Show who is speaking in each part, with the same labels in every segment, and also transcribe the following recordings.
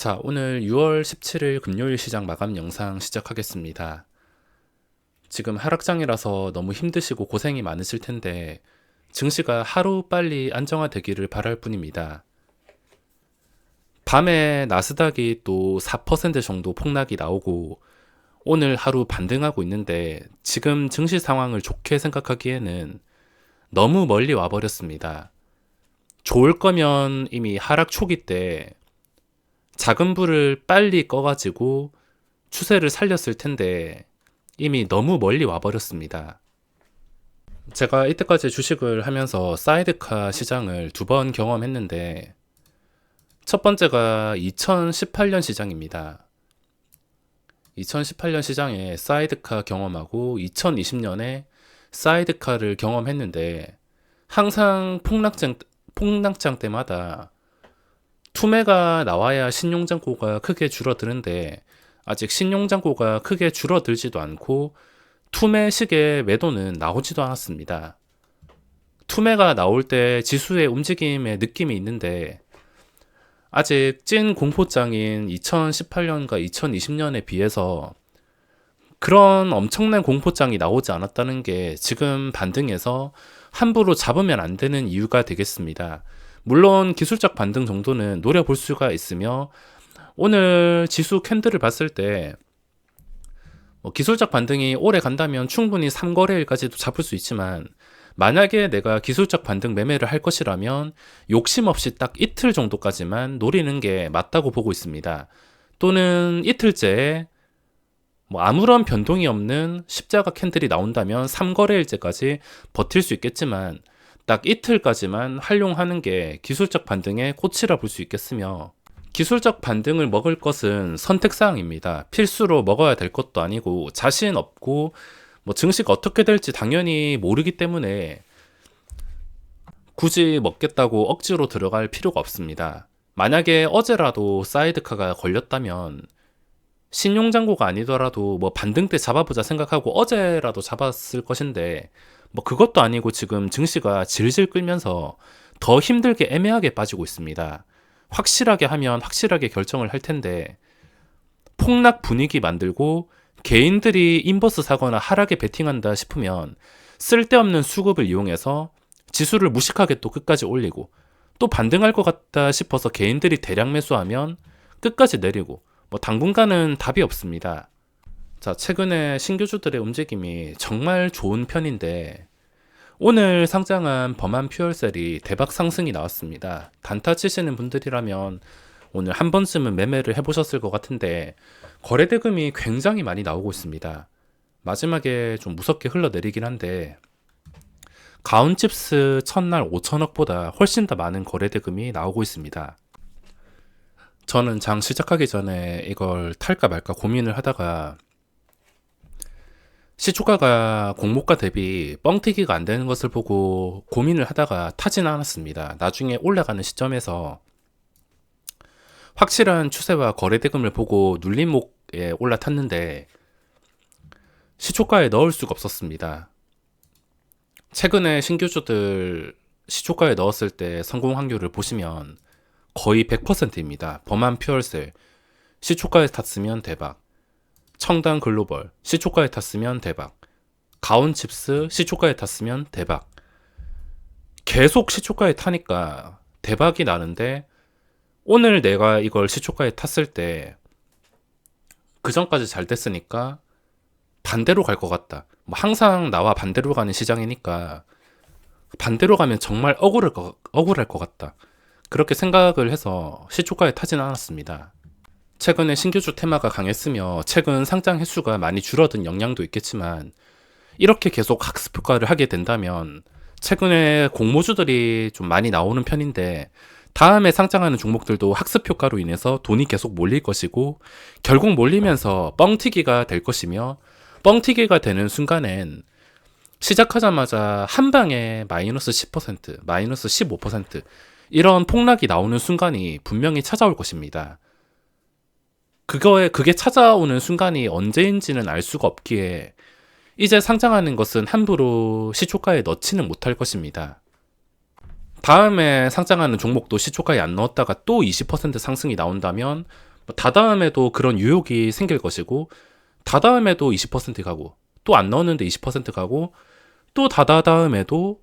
Speaker 1: 자, 오늘 6월 17일 금요일 시장 마감 영상 시작하겠습니다. 지금 하락장이라서 너무 힘드시고 고생이 많으실 텐데 증시가 하루 빨리 안정화되기를 바랄 뿐입니다. 밤에 나스닥이 또 4% 정도 폭락이 나오고 오늘 하루 반등하고 있는데 지금 증시 상황을 좋게 생각하기에는 너무 멀리 와버렸습니다. 좋을 거면 이미 하락 초기 때 작은 불을 빨리 꺼가지고 추세를 살렸을 텐데 이미 너무 멀리 와버렸습니다. 제가 이때까지 주식을 하면서 사이드카 시장을 두 번 경험했는데 첫 번째가 2018년 시장입니다. 2018년 시장에 사이드카 경험하고 2020년에 사이드카를 경험했는데 항상 폭락장, 폭락장 때마다 투매가 나와야 신용장고가 크게 줄어드는데 아직 신용장고가 크게 줄어들지도 않고 투매식의 매도는 나오지도 않았습니다. 투매가 나올 때 지수의 움직임의 느낌이 있는데 아직 찐 공포장인 2018년과 2020년에 비해서 그런 엄청난 공포장이 나오지 않았다는 게 지금 반등에서 함부로 잡으면 안 되는 이유가 되겠습니다. 물론 기술적 반등 정도는 노려볼 수가 있으며 오늘 지수 캔들을 봤을 때 뭐 기술적 반등이 오래 간다면 충분히 3거래일까지도 잡을 수 있지만 만약에 내가 기술적 반등 매매를 할 것이라면 욕심 없이 딱 이틀 정도까지만 노리는 게 맞다고 보고 있습니다. 또는 이틀째 뭐 아무런 변동이 없는 십자가 캔들이 나온다면 3거래일째까지 버틸 수 있겠지만 딱 이틀까지만 활용하는 게 기술적 반등의 꽃이라 볼 수 있겠으며 기술적 반등을 먹을 것은 선택사항입니다. 필수로 먹어야 될 것도 아니고 자신 없고 뭐 증시가 어떻게 될지 당연히 모르기 때문에 굳이 먹겠다고 억지로 들어갈 필요가 없습니다. 만약에 어제라도 사이드카가 걸렸다면 신용장고가 아니더라도 뭐 반등 때 잡아보자 생각하고 어제라도 잡았을 것인데 뭐 그것도 아니고 지금 증시가 질질 끌면서 더 힘들게 애매하게 빠지고 있습니다. 확실하게 하면 확실하게 결정을 할 텐데 폭락 분위기 만들고 개인들이 인버스 사거나 하락에 베팅한다 싶으면 쓸데없는 수급을 이용해서 지수를 무식하게 또 끝까지 올리고 또 반등할 것 같다 싶어서 개인들이 대량 매수하면 끝까지 내리고 뭐 당분간은 답이 없습니다. 자, 최근에 신규주들의 움직임이 정말 좋은 편인데 오늘 상장한 범한 퓨얼셀이 대박 상승이 나왔습니다. 단타 치시는 분들이라면 오늘 한 번쯤은 매매를 해보셨을 것 같은데 거래 대금이 굉장히 많이 나오고 있습니다. 마지막에 좀 무섭게 흘러내리긴 한데 가온칩스 첫날 5천억보다 훨씬 더 많은 거래 대금이 나오고 있습니다. 저는 장 시작하기 전에 이걸 탈까 말까 고민을 하다가 시초가가 공모가 대비 뻥튀기가 안 되는 것을 보고 고민을 하다가 타진 않았습니다. 나중에 올라가는 시점에서 확실한 추세와 거래 대금을 보고 눌림목에 올라탔는데 시초가에 넣을 수가 없었습니다. 최근에 신규주들 시초가에 넣었을 때 성공 확률을 보시면 거의 100%입니다. 범한 퓨얼셀 시초가에 탔으면 대박. 청단 글로벌 시초가에 탔으면 대박. 가온 칩스 시초가에 탔으면 대박. 계속 시초가에 타니까 대박이 나는데 오늘 내가 이걸 시초가에 탔을 때 그 전까지 잘 됐으니까 반대로 갈 것 같다. 뭐 항상 나와 반대로 가는 시장이니까 반대로 가면 정말 억울할 것, 억울할 것 같다. 그렇게 생각을 해서 시초가에 타진 않았습니다. 최근에 신규주 테마가 강했으며 최근 상장 횟수가 많이 줄어든 영향도 있겠지만 이렇게 계속 학습 효과를 하게 된다면 최근에 공모주들이 좀 많이 나오는 편인데 다음에 상장하는 종목들도 학습 효과로 인해서 돈이 계속 몰릴 것이고 결국 몰리면서 뻥튀기가 될 것이며 뻥튀기가 되는 순간엔 시작하자마자 한 방에 마이너스 10%, 마이너스 15% 이런 폭락이 나오는 순간이 분명히 찾아올 것입니다. 그거에 그게 찾아오는 순간이 언제인지는 알 수가 없기에 이제 상장하는 것은 함부로 시초가에 넣지는 못할 것입니다. 다음에 상장하는 종목도 시초가에 안 넣었다가 또 20% 상승이 나온다면 뭐 다다음에도 그런 유혹이 생길 것이고 다다음에도 20% 가고 또 안 넣었는데 20% 가고 또 다다다음에도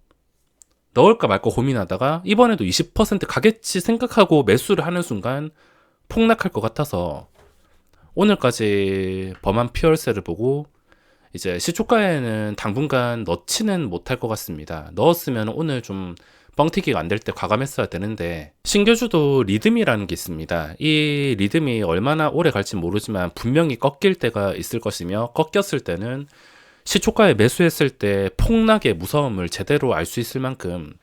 Speaker 1: 넣을까 말까 고민하다가 이번에도 20% 가겠지 생각하고 매수를 하는 순간 폭락할 것 같아서 오늘까지 범한 피얼세를 보고 이제 시초가에는 당분간 넣지는 못할 것 같습니다. 넣었으면 오늘 좀 뻥튀기가 안 될 때 과감했어야 되는데 신규주도 리듬이라는 게 있습니다. 이 리듬이 얼마나 오래 갈지 모르지만 분명히 꺾일 때가 있을 것이며 꺾였을 때는 시초가에 매수했을 때 폭락의 무서움을 제대로 알 수 있을 만큼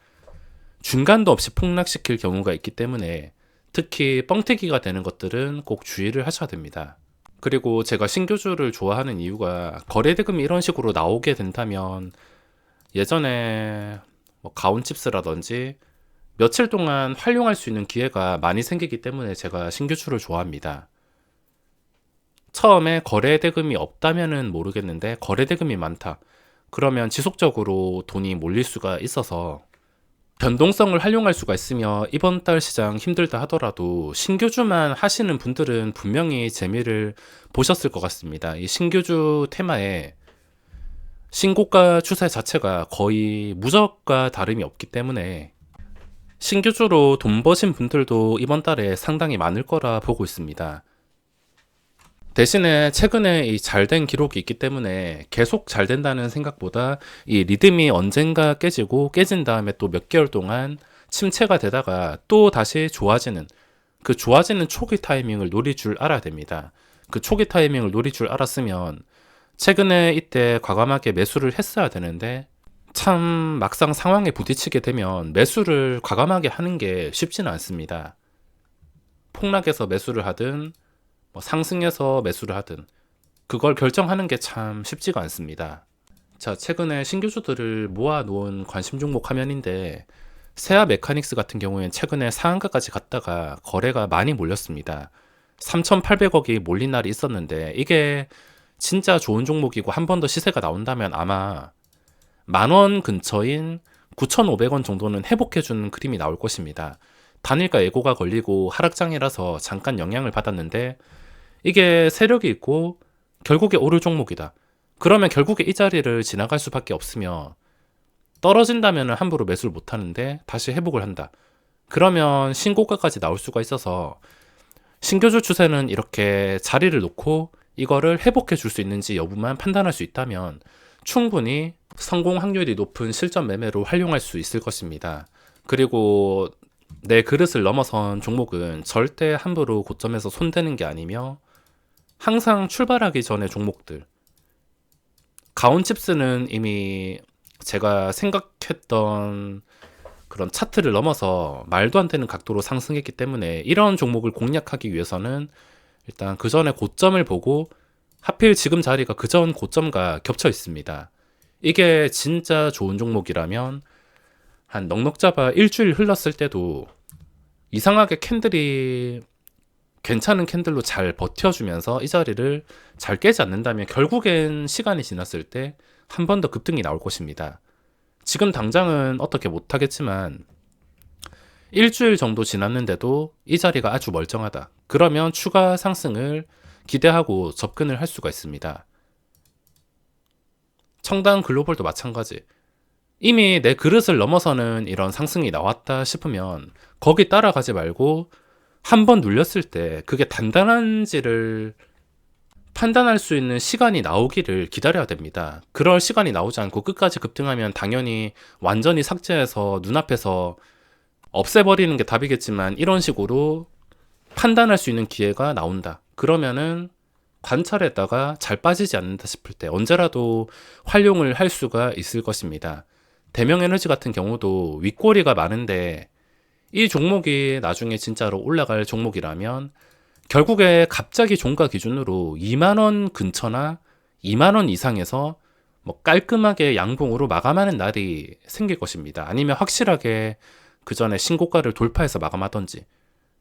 Speaker 1: 중간도 없이 폭락시킬 경우가 있기 때문에 특히 뻥튀기가 되는 것들은 꼭 주의를 하셔야 됩니다. 그리고 제가 신규주를 좋아하는 이유가 거래대금이 이런 식으로 나오게 된다면 예전에 뭐 가온칩스라든지 며칠 동안 활용할 수 있는 기회가 많이 생기기 때문에 제가 신규주를 좋아합니다. 처음에 거래대금이 없다면은 모르겠는데 거래대금이 많다. 그러면 지속적으로 돈이 몰릴 수가 있어서 변동성을 활용할 수가 있으며 이번 달 시장 힘들다 하더라도 신규주만 하시는 분들은 분명히 재미를 보셨을 것 같습니다. 이 신규주 테마에 신고가 추세 자체가 거의 무적과 다름이 없기 때문에 신규주로 돈 버신 분들도 이번 달에 상당히 많을 거라 보고 있습니다. 대신에 최근에 이 잘 된 기록이 있기 때문에 계속 잘 된다는 생각보다 이 리듬이 언젠가 깨지고 깨진 다음에 또 몇 개월 동안 침체가 되다가 또 다시 좋아지는 그 좋아지는 초기 타이밍을 노릴 줄 알아야 됩니다. 그 초기 타이밍을 노릴 줄 알았으면 최근에 이때 과감하게 매수를 했어야 되는데 참 막상 상황에 부딪히게 되면 매수를 과감하게 하는 게 쉽지는 않습니다. 폭락해서 매수를 하든 뭐 상승해서 매수를 하든 그걸 결정하는 게 참 쉽지가 않습니다. 자, 최근에 신규주들을 모아놓은 관심 종목 화면인데 세아 메카닉스 같은 경우엔 최근에 상한가까지 갔다가 거래가 많이 몰렸습니다. 3,800억이 몰린 날이 있었는데 이게 진짜 좋은 종목이고 한 번 더 시세가 나온다면 아마 만 원 근처인 9,500원 정도는 회복해주는 그림이 나올 것입니다. 단일가 예고가 걸리고 하락장이라서 잠깐 영향을 받았는데 이게 세력이 있고 결국에 오를 종목이다. 그러면 결국에 이 자리를 지나갈 수밖에 없으며 떨어진다면 함부로 매수를 못 하는데 다시 회복을 한다. 그러면 신고가까지 나올 수가 있어서 신교주 추세는 이렇게 자리를 놓고 이거를 회복해 줄 수 있는지 여부만 판단할 수 있다면 충분히 성공 확률이 높은 실전 매매로 활용할 수 있을 것입니다. 그리고 내 그릇을 넘어선 종목은 절대 함부로 고점에서 손대는 게 아니며 항상 출발하기 전에 종목들 가온칩스는 이미 제가 생각했던 그런 차트를 넘어서 말도 안 되는 각도로 상승했기 때문에 이런 종목을 공략하기 위해서는 일단 그 전에 고점을 보고 하필 지금 자리가 그 전 고점과 겹쳐 있습니다. 이게 진짜 좋은 종목이라면 한 넉넉 잡아 일주일 흘렀을 때도 이상하게 캔들이 괜찮은 캔들로 잘 버텨주면서 이 자리를 잘 깨지 않는다면 결국엔 시간이 지났을 때 한 번 더 급등이 나올 것입니다. 지금 당장은 어떻게 못하겠지만 일주일 정도 지났는데도 이 자리가 아주 멀쩡하다. 그러면 추가 상승을 기대하고 접근을 할 수가 있습니다. 청당 글로벌도 마찬가지. 이미 내 그릇을 넘어서는 이런 상승이 나왔다 싶으면 거기 따라가지 말고 한 번 눌렸을 때 그게 단단한지를 판단할 수 있는 시간이 나오기를 기다려야 됩니다. 그럴 시간이 나오지 않고 끝까지 급등하면 당연히 완전히 삭제해서 눈앞에서 없애버리는 게 답이겠지만 이런 식으로 판단할 수 있는 기회가 나온다. 그러면은 관찰했다가 잘 빠지지 않는다 싶을 때 언제라도 활용을 할 수가 있을 것입니다. 대명 에너지 같은 경우도 윗꼬리가 많은데 이 종목이 나중에 진짜로 올라갈 종목이라면 결국에 갑자기 종가 기준으로 2만 원 근처나 2만 원 이상에서 뭐 깔끔하게 양봉으로 마감하는 날이 생길 것입니다. 아니면 확실하게 그 전에 신고가를 돌파해서 마감하던지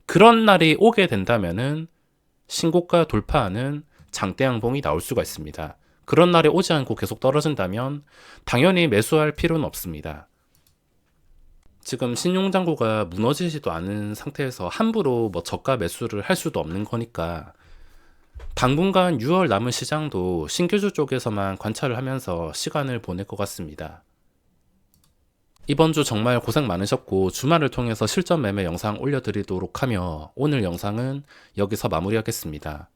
Speaker 1: 그런 날이 오게 된다면은 신고가 돌파하는 장대 양봉이 나올 수가 있습니다. 그런 날이 오지 않고 계속 떨어진다면 당연히 매수할 필요는 없습니다. 지금 신용장고가 무너지지도 않은 상태에서 함부로 뭐 저가 매수를 할 수도 없는 거니까 당분간 6월 남은 시장도 신규주 쪽에서만 관찰을 하면서 시간을 보낼 것 같습니다. 이번 주 정말 고생 많으셨고 주말을 통해서 실전 매매 영상 올려드리도록 하며 오늘 영상은 여기서 마무리하겠습니다.